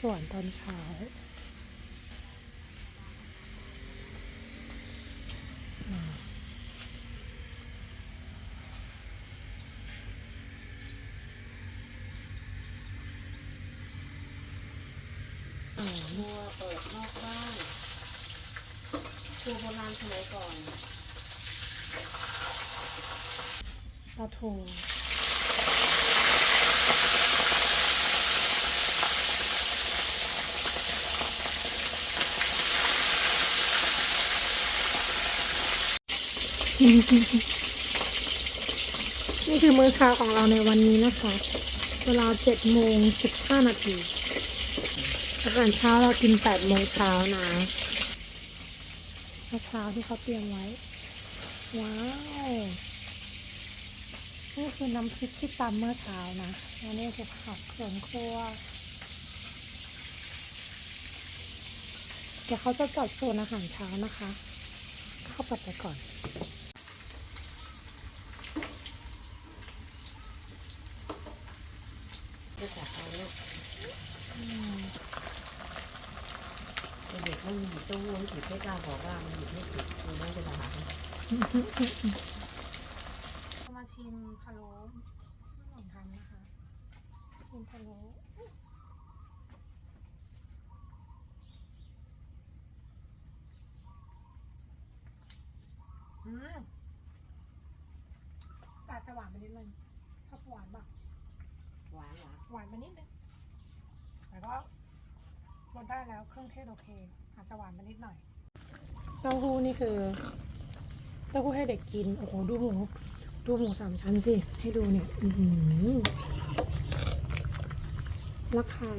สวนตอนเช้าครัวเปิดนอกบ้านครัวโบราณสมัยก่อนปลาทู นี่คือมื้อเช้าของเราในวันนี้นะคะ เวลาเจ็ดโมงสิบห้านาทีอาหารเช้าเรากินแปดโมงเช้านะเช้าที่เขาเตรียมไว้ ว้าวนี่คือน้ำพริกที่ตำเมื่อเช้านะแล้วนี่คือผักสวนครัวเดี๋ยวเขาจะจัดโซนอาหารเช้านะคะ เข้าไปไปก่อน ไม่จับเอาลูกเด็กมันหยิบตู้มันหยิบไม่กล้าบอกว่ามันหยิบไม่ผิดมันไม่เป็นไรมาชิมพะโล้ไม่หลังทำนะคะ ชิมพะโล้อืมแต่อาจจะหวานไปนิดนึงชอบหวานแบบหวาน หวานหวานไปนิดนึงแต่ก็รสได้แล้วเครื่องเทศโอเค อาจจะหวานไปนิดหน่อย เต้าหู้นี่คือ เต้าหู้ให้เด็กกิน โอ้โห ดูหมู ดูหมูสามชั้นสิ ให้ดูเนี่ย อือหือแล้วไข่